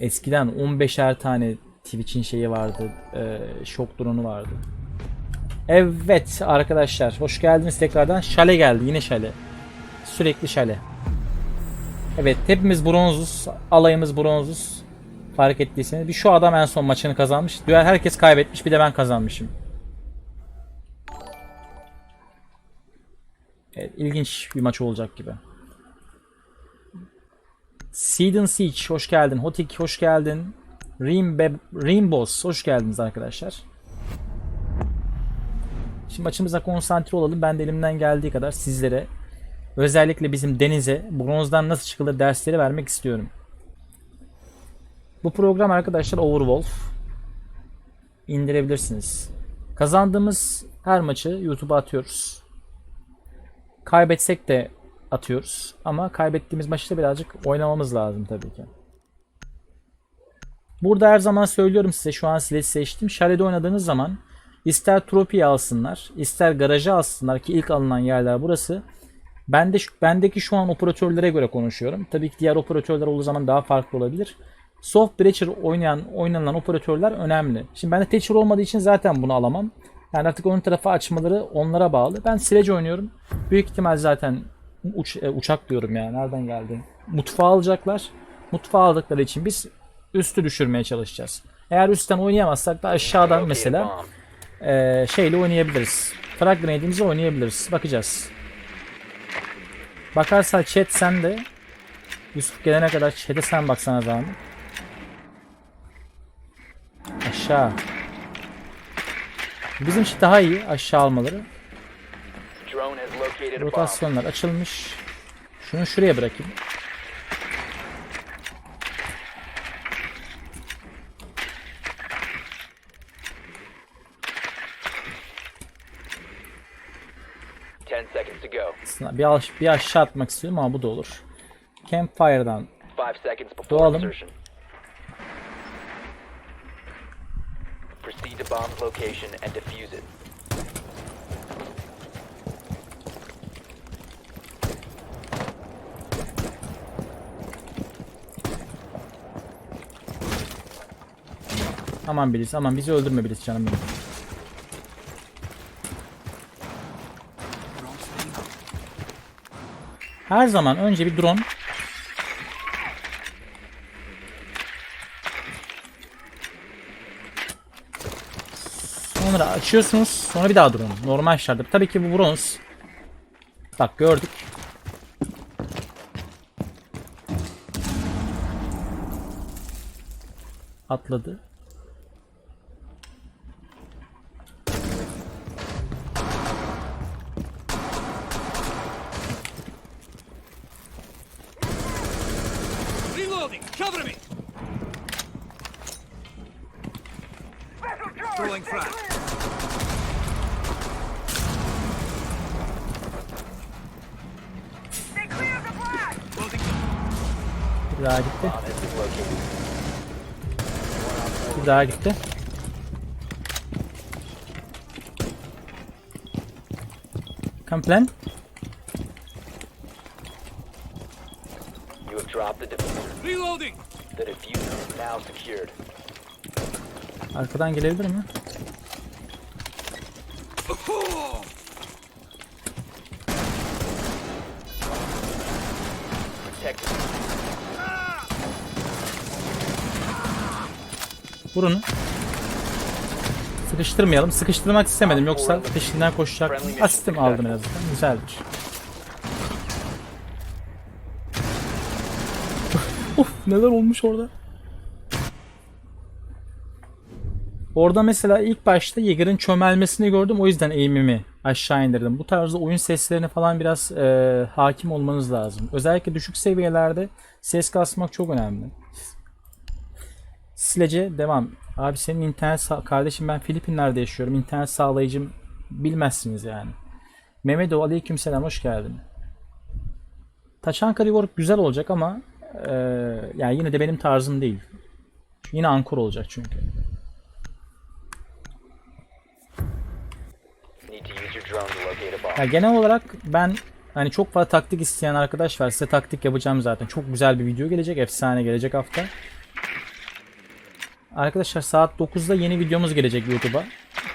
Eskiden 15'er tane Twitch'in şeyi vardı. E, şok drone'u vardı. Evet arkadaşlar hoş geldiniz tekrardan. Şale geldi yine şale. Sürekli şale. Evet hepimiz bronzuz. Alayımız bronzuz. Fark ettiyseniz. Bir şu adam en son maçını kazanmış. Diğer herkes kaybetmiş bir de ben kazanmışım. Evet, ilginç bir maç olacak gibi. Seed Siege hoş geldin. Hotik hoş geldin. Rimbe, Rimbos hoş geldiniz arkadaşlar. Şimdi maçımıza konsantre olalım. Ben de elimden geldiği kadar sizlere özellikle bizim denize bronzdan nasıl çıkılır dersleri vermek istiyorum. Bu program arkadaşlar Overwolf. indirebilirsiniz. Kazandığımız her maçı YouTube'a atıyoruz. Kaybetsek de atıyoruz. Ama kaybettiğimiz maçta birazcık oynamamız lazım tabii ki. Burada her zaman söylüyorum size şu an size seçtim. Şalede oynadığınız zaman ister tropiyi alsınlar, ister garajı alsınlar ki ilk alınan yerler burası. Ben de bendeki şu an operatörlere göre konuşuyorum. Tabii ki diğer operatörler olduğu zaman daha farklı olabilir. Soft Breacher oynayan, oynanılan operatörler önemli. Şimdi bende Thatcher olmadığı için zaten bunu alamam. Yani artık ön tarafı açmaları onlara bağlı. Ben Sledge oynuyorum. Büyük ihtimal zaten uç, e, uçak diyorum ya. Nereden geldi? Mutfağı alacaklar. Mutfağı aldıkları için biz üstü düşürmeye çalışacağız. Eğer üstten oynayamazsak da aşağıdan mesela e, şeyle oynayabiliriz. Frag Grenade'imizi oynayabiliriz. Bakacağız. Bakarsa chat sen de Yusuf gelene kadar chat'e sen baksana zaman. Aşağı. Bizim için daha iyi aşağı almaları. Drone has located a bomb. Rotasyonlar açılmış. Şunu şuraya bırakayım. Aslında bir, aş- bir aşağı atmak istiyorum ama bu da olur. Campfire'dan Doğalım. Proceed to bomb's location and defuse it. Aman Bilis aman bizi öldürme Bilis canım benim. Her zaman önce bir drone Sonra açıyorsunuz. Sonra bir daha drone. Normal şartlar. Tabii ki bu bronz. Bak gördük. Atladı. Bir daha gitti. Bir daha gitti. Complain. You have dropped the diffuser. Reloading! The diffuser is now secured. Arkadan gelebilir mi? Protect Vur onu. Sıkıştırmayalım. Sıkıştırmak istemedim. Yoksa peşinden koşacak. Asistim aldım en azından. Güzeldir. of neler olmuş orada. Orada mesela ilk başta Yeager'ın çömelmesini gördüm. O yüzden eğimimi aşağı indirdim. Bu tarzda oyun seslerine falan biraz e, hakim olmanız lazım. Özellikle düşük seviyelerde ses kasmak çok önemli. Silece devam. Abi senin internet kardeşim ben Filipinler'de yaşıyorum. İnternet sağlayıcım bilmezsiniz yani. Mehmet o aleykümselam hoş geldin. Taşanka Rework güzel olacak ama e, yani yine de benim tarzım değil. Yine ankor olacak çünkü. Ya genel olarak ben hani çok fazla taktik isteyen arkadaş var. Size taktik yapacağım zaten. Çok güzel bir video gelecek. Efsane gelecek hafta. Arkadaşlar saat 9'da yeni videomuz gelecek YouTube'a.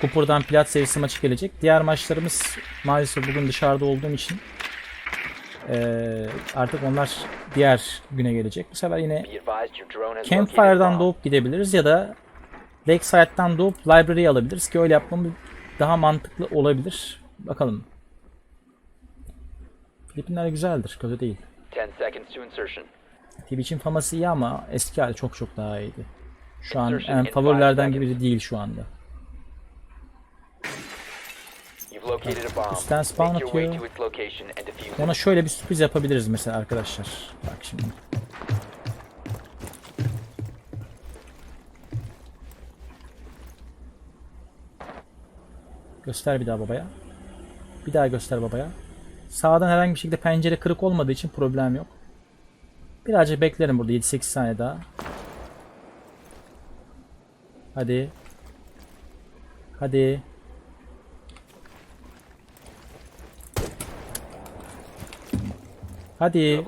Kupur'dan plat serisi maçı gelecek. Diğer maçlarımız maalesef bugün dışarıda olduğum için eee, artık onlar diğer güne gelecek. Bu sefer yine Campfire'dan doğup gidebiliriz ya da Lakeside'dan doğup Library'i alabiliriz ki öyle yapmamız daha mantıklı olabilir. Bakalım. Filipinler güzeldir, kötü değil. 10 seconds to insertion. Twitch'in faması iyi ama eski hali çok çok daha iyiydi. Şu an en favorilerden biri değil şu anda. Üstten spawn atıyor. Ona şöyle bir sürpriz yapabiliriz mesela arkadaşlar. Bak şimdi. Göster bir daha babaya. Bir daha göster babaya. Sağdan herhangi bir şekilde pencere kırık olmadığı için problem yok. Birazcık beklerim burada 7-8 saniye daha. Hadi. Hadi. Hadi.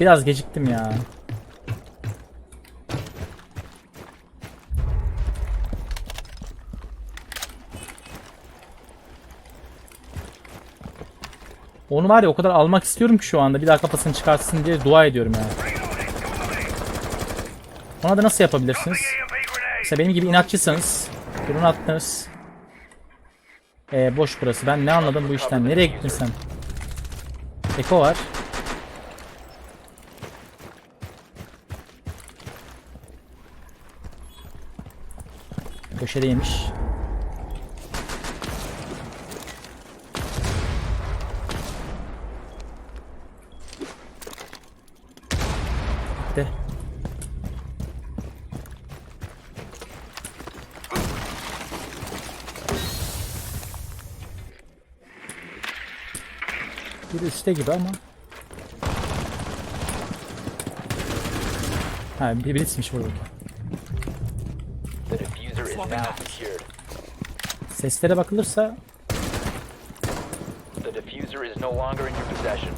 Biraz geciktim ya. Onu var ya o kadar almak istiyorum ki şu anda bir daha kafasını çıkartsın diye dua ediyorum yani. Ona da nasıl yapabilirsiniz? Mesela benim gibi inatçıysanız drone attınız. Ee, boş burası. Ben ne anladım bu işten? Nereye gittin sen? Eko var. Köşedeymiş. Bir üstte gibi ama. Ha bir blitzmiş buradaki. Seslere bakılırsa The diffuser is no longer in your possession.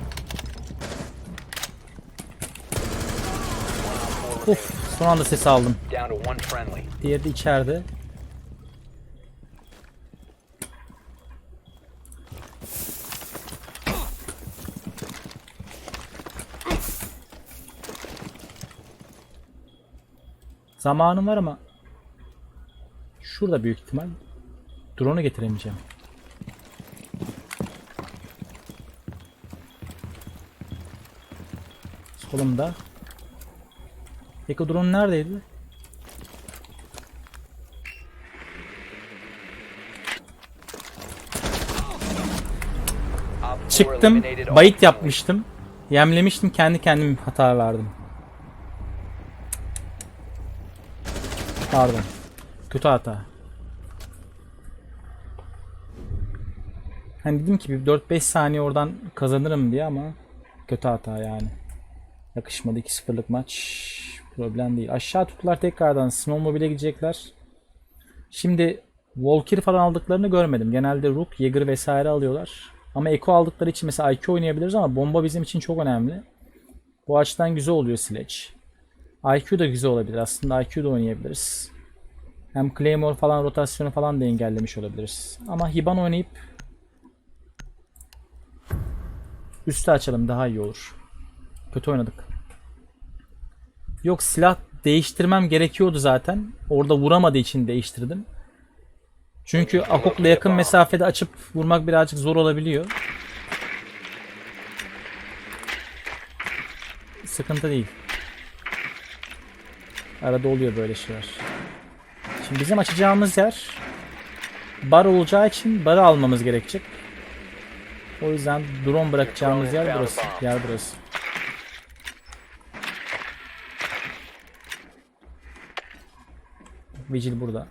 Uf, son anda ses aldım. Diğeri de içeride. Zamanım var ama şurada büyük ihtimal drone'u getiremeyeceğim. Solumda. Peki o drone neredeydi? Çıktım, bayit yapmıştım. Yemlemiştim, kendi kendime hata verdim. Pardon. Kötü hata. Hani dedim ki bir 4-5 saniye oradan kazanırım diye ama kötü hata yani. Yakışmadı 2-0'lık maç. Problem değil. Aşağı tuttular tekrardan. Snowmobile'e gidecekler. Şimdi Valkyrie falan aldıklarını görmedim. Genelde Rook, Jäger vesaire alıyorlar. Ama Eko aldıkları için mesela IQ oynayabiliriz ama bomba bizim için çok önemli. Bu açıdan güzel oluyor Sledge. IQ da güzel olabilir. Aslında IQ da oynayabiliriz. Hem Claymore falan rotasyonu falan da engellemiş olabiliriz. Ama Hiban oynayıp üstü açalım daha iyi olur. Kötü oynadık. Yok silah değiştirmem gerekiyordu zaten. Orada vuramadığı için değiştirdim. Çünkü Akok'la yakın mesafede açıp vurmak birazcık zor olabiliyor. Sıkıntı değil. Arada oluyor böyle şeyler. Şimdi bizim açacağımız yer bar olacağı için barı almamız gerekecek. O yüzden drone bırakacağımız yer burası. Yer burası. Vigil burada.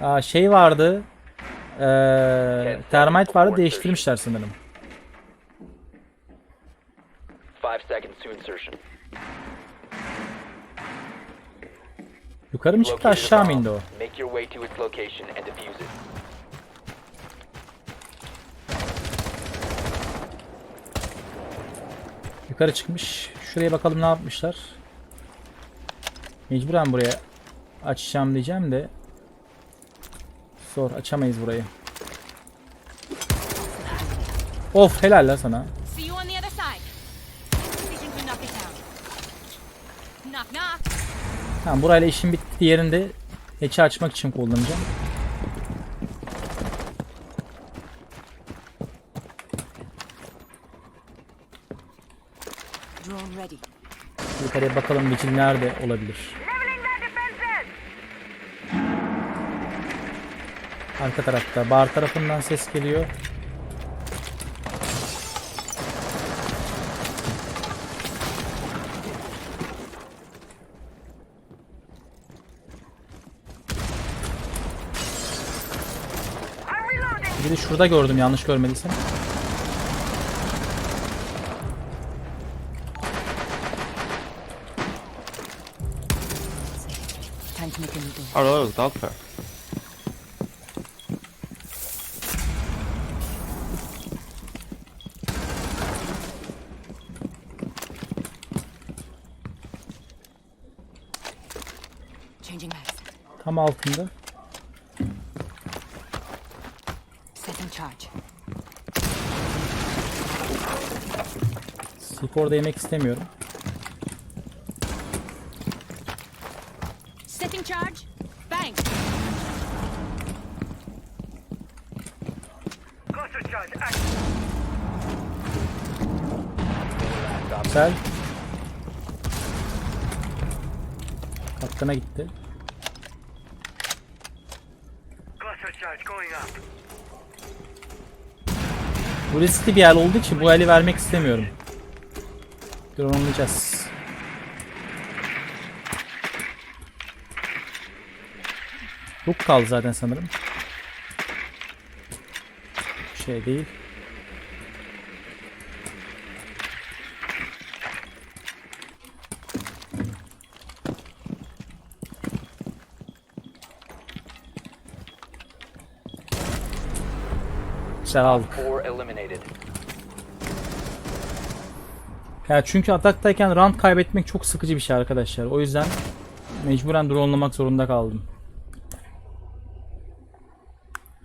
Aa, şey vardı. Eee termite vardı değiştirmişler sanırım. Five seconds to insertion. Yukarı mı çıktı aşağı mı indi o? Make your way to its location and defuse it. Yukarı çıkmış. Şuraya bakalım ne yapmışlar. Mecburen buraya açacağım diyeceğim de zor açamayız burayı. Of helal la sana. Tamam burayla işim bitti. Diğerinde hatch'i açmak için kullanacağım. Yukarıya bakalım Vigil nerede olabilir. Arka tarafta. Bar tarafından ses geliyor. Bir de şurada gördüm yanlış görmediysem. Time to make a new day. Oh, that was mags. Tam altında. Setting charge. C4'da yemek istemiyorum. Setting charge. Bang. Güzel. Kaptana gitti. Bu riskli bir yer olduğu için bu eli vermek istemiyorum. Drone'layacağız. Hook kaldı zaten sanırım. Şey değil. Güzel aldık. Ya çünkü ataktayken round kaybetmek çok sıkıcı bir şey arkadaşlar. O yüzden mecburen dronelamak zorunda kaldım.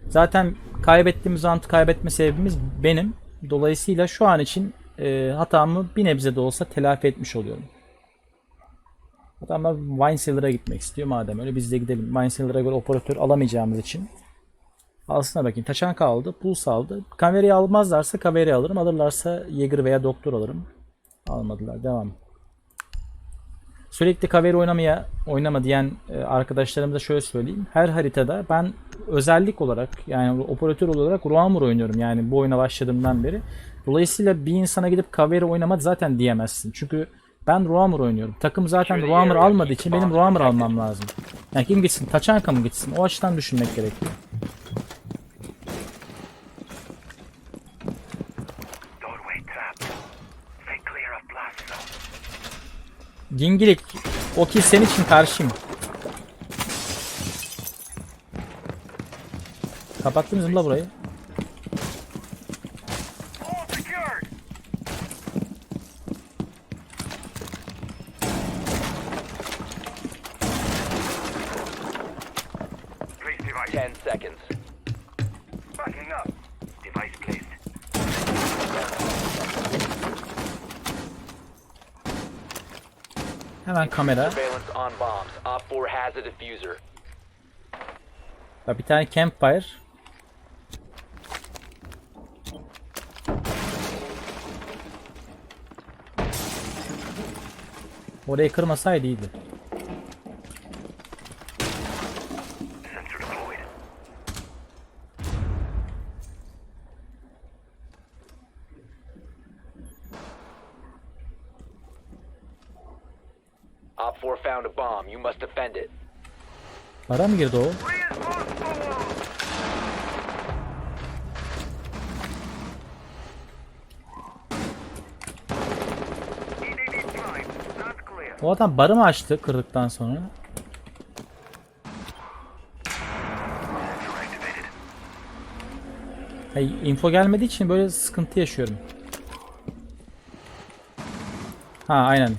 Zaten kaybettiğimiz round'u kaybetme sebebimiz benim. Dolayısıyla şu an için e, hatamı bir nebze de olsa telafi etmiş oluyorum. Adamlar Vinecellar'a gitmek istiyor madem öyle biz de gidelim. Vinecellar'a göre operatör alamayacağımız için. Alsına bakayım. Taçan kaldı. Pulse aldı. Kamerayı almazlarsa kamerayı alırım. Alırlarsa Jäger veya Doktor alırım. Almadılar. Devam. Sürekli kaveri oynamaya oynama diyen e, arkadaşlarımıza şöyle söyleyeyim. Her haritada ben özellik olarak yani operatör olarak Roamur oynuyorum. Yani bu oyuna başladığımdan beri. Dolayısıyla bir insana gidip kaveri oynama zaten diyemezsin. Çünkü ben Roamur oynuyorum. Takım zaten Roamur almadığı için benim Roamur almam lazım. Yani kim gitsin? Taçanka mı gitsin? O açıdan düşünmek gerekiyor. Zone. Gingilik. O ki senin için karşıyım. Kapattınız mı la burayı? All secured. Place device. Ten seconds. Backing up. Device placed. Hemen kamera. Surveillance on bombs. Op 4 has a diffuser. Ya bir tane campfire. Orayı kırmasaydı iyiydi. Sensor deployed. Op 4 found a bomb. You must defend it. Para mı girdi o? O adam barı mı açtı kırdıktan sonra? Hey, info gelmediği için böyle sıkıntı yaşıyorum. Ha aynen.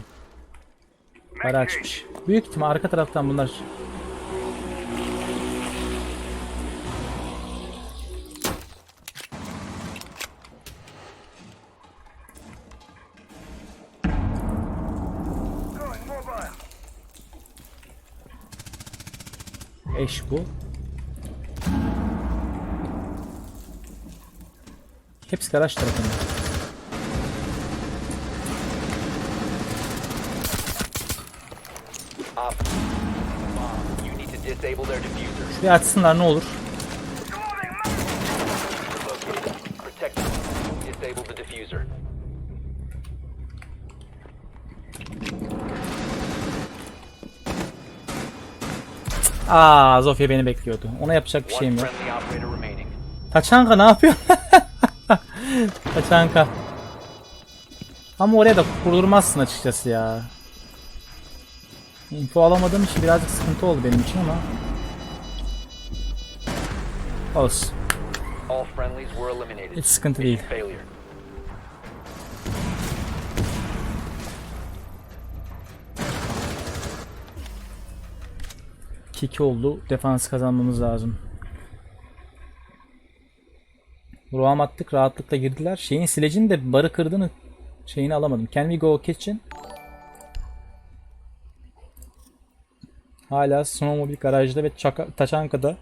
Para açmış. Büyük ihtimal arka taraftan bunlar bu. Hepsi garaj tarafında. Şuraya açsınlar ne olur. Protect. Disable the diffuser. Aa Zofia beni bekliyordu. Ona yapacak bir şeyim yok. Taçanka ne yapıyor? Taçanka. Ama oraya da kurdurmazsın açıkçası ya. Info alamadığım için birazcık sıkıntı oldu benim için ama. Olsun. Hiç sıkıntı değil. Mission failure. Kiki oldu. Defans kazanmamız lazım. Roam attık. Rahatlıkla girdiler. Şeyin silecin de barı kırdığını şeyini alamadım. Can we go kitchen? Hala snowmobile garajda ve Çaka, Taçanka'da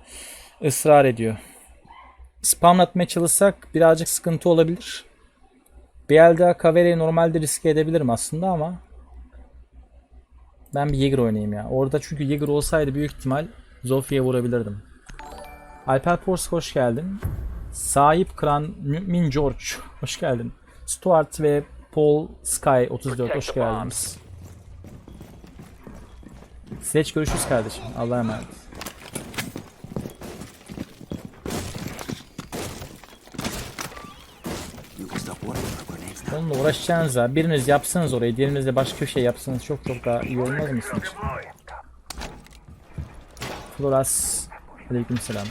ısrar ediyor. Spam atmaya çalışsak birazcık sıkıntı olabilir. Bir elde Kavere'yi normalde riske edebilirim aslında ama ben bir Jäger oynayayım ya. Orada çünkü Jäger olsaydı büyük ihtimal Zofia'ya vurabilirdim. Alper Pors hoş geldin. Sahip Kran Mümin George hoş geldin. Stuart ve Paul Sky 34 hoş geldiniz. Sledge görüşürüz kardeşim. Allah'a emanet. You can stop worrying. Onunla uğraşacağınız ha. Biriniz yapsanız orayı, diğeriniz de başka bir şey yapsanız çok çok daha iyi olmaz mı sizin için? Floras. Aleykümselam.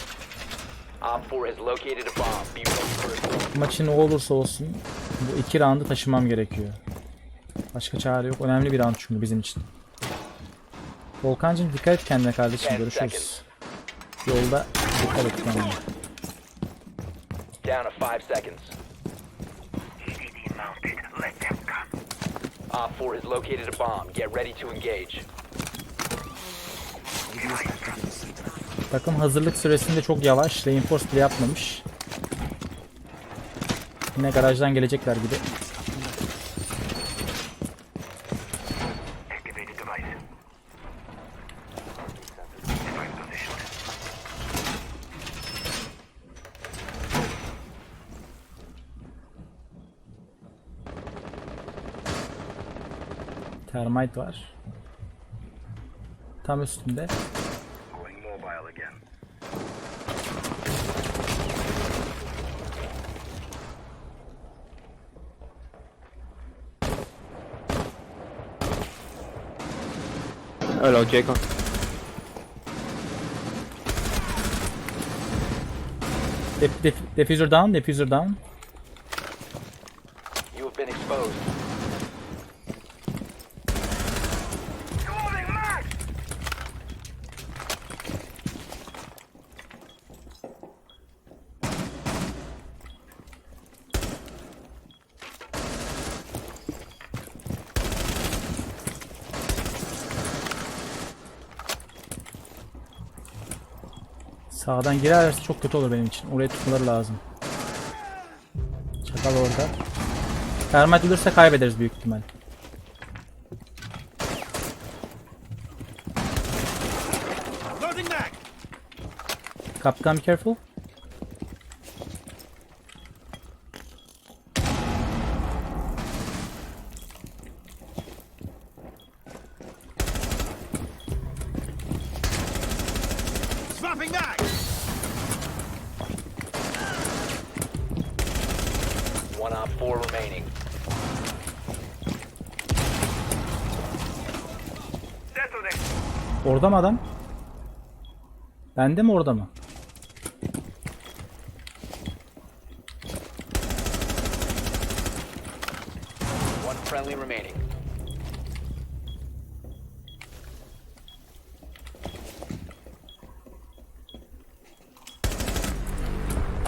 Op 4 has located a bomb. Be ready for it. Maçın ne olursa olsun bu iki roundu taşımam gerekiyor. Başka çare yok. Önemli bir round çünkü bizim için. Volkancığım dikkat et kendine kardeşim. Görüşürüz. Yolda dikkat et kendine. Down to 5 seconds. Op 4 has located a bomb. Get ready to engage. Takım hazırlık süresinde çok yavaş. Reinforce bile yapmamış. Yine garajdan gelecekler gibi. Termite var. Tam üstünde. Hello, Jacob. Def, def, diffuser down, diffuser down. Sağdan girerlerse çok kötü olur benim için. Oraya tutmaları lazım. Çakal orada. Termite ölürse kaybederiz büyük ihtimal. Kaptan careful. Swapping mag. One Op 4 remaining. Orada mı adam? Bende mi orada mı? One friendly remaining.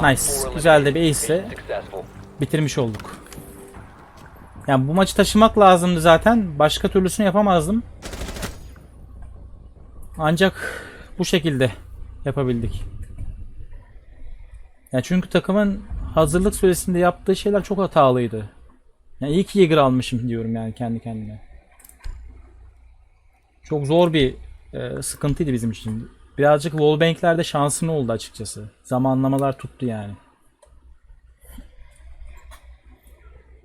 Nice. Güzel de bir ace bitirmiş olduk. Yani bu maçı taşımak lazımdı zaten. Başka türlüsünü yapamazdım. Ancak bu şekilde yapabildik. Ya çünkü takımın hazırlık süresinde yaptığı şeyler çok hatalıydı. Yani iyi ki Jäger almışım diyorum yani kendi kendime. Çok zor bir e, sıkıntıydı bizim için. Birazcık wallbang'lerde şansın oldu açıkçası. Zamanlamalar tuttu yani.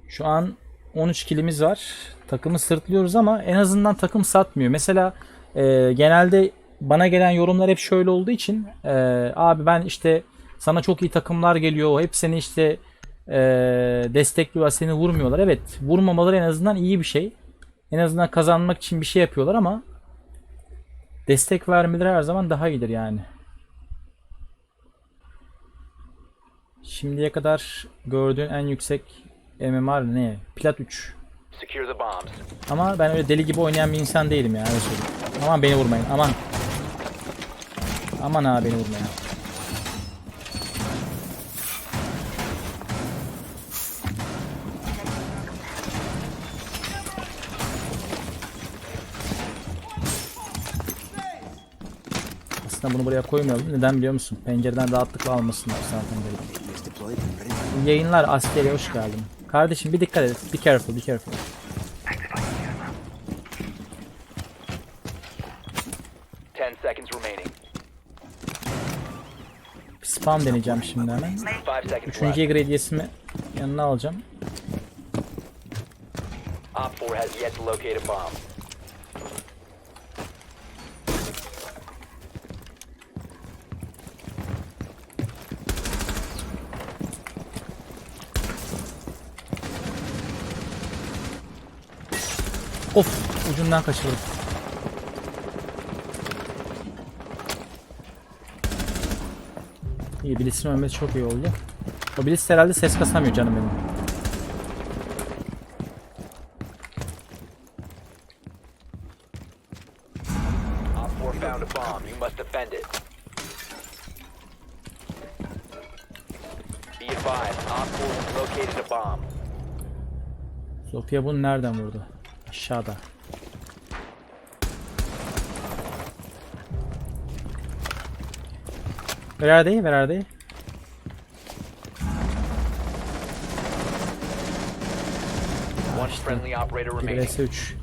Şu an 13 kilimiz var. Takımı sırtlıyoruz ama en azından takım satmıyor. Mesela e, genelde bana gelen yorumlar hep şöyle olduğu için e, abi ben işte sana çok iyi takımlar geliyor. Hep seni işte e, destekliyorlar. Seni vurmuyorlar. Evet vurmamaları en azından iyi bir şey. En azından kazanmak için bir şey yapıyorlar ama destek vermeleri her zaman daha iyidir yani. Şimdiye kadar gördüğün en yüksek MMR ne? Plat 3. Secure the bombs. Ama ben öyle deli gibi oynayan bir insan değilim ya öyle söyleyeyim. Aman beni vurmayın aman. Aman ha beni vurmayın. Aslında bunu buraya koymayalım. Neden biliyor musun? Pencereden rahatlıkla almasınlar zaten İyi Yayınlar askeriye hoş geldin. Kardeşim bir dikkat et. Be careful, be careful. Spam deneyeceğim şimdi hemen. Üçüncü left. Jäger hediyesimi yanına alacağım. Op 4 has yet to locate a bomb. Of ucundan kaçırdım. İyi Blitz'in ölmesi çok iyi oldu. O Blitz herhalde ses kasamıyor canım benim. Op 4 found a bomb. You must defend it. Be advised, Op 4 has located a bomb. Sofia bunu nereden vurdu? Aşağıda. Where are they? Where are they? One friendly operator remaining. vs 3.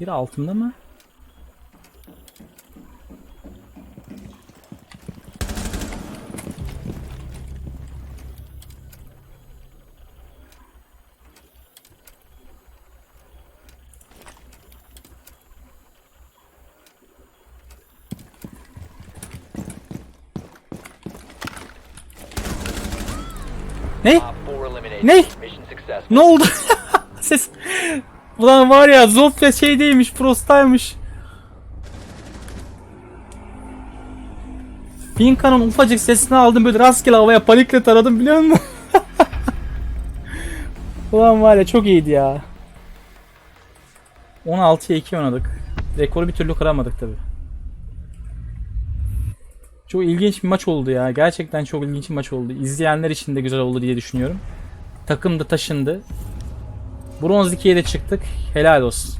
Bir altında mı? Ne? Op 4 eliminated. Ne? Ne oldu? Ulan var ya Zofia şeydeymiş, Frost'taymış. Finka'nın ufacık sesini aldım böyle rastgele havaya panikle taradım biliyor musun? Ulan var ya çok iyiydi ya. 16'ya 2 oynadık. Rekoru bir türlü kıramadık tabi. Çok ilginç bir maç oldu ya. Gerçekten çok ilginç bir maç oldu. İzleyenler için de güzel oldu diye düşünüyorum. Takım da taşındı. Bronz 2'ye de çıktık. Helal olsun.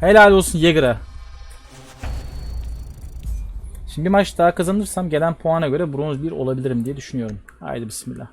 Helal olsun Yeager'a. Şimdi bir maç daha kazanırsam gelen puana göre bronz 1 olabilirim diye düşünüyorum. Haydi bismillah.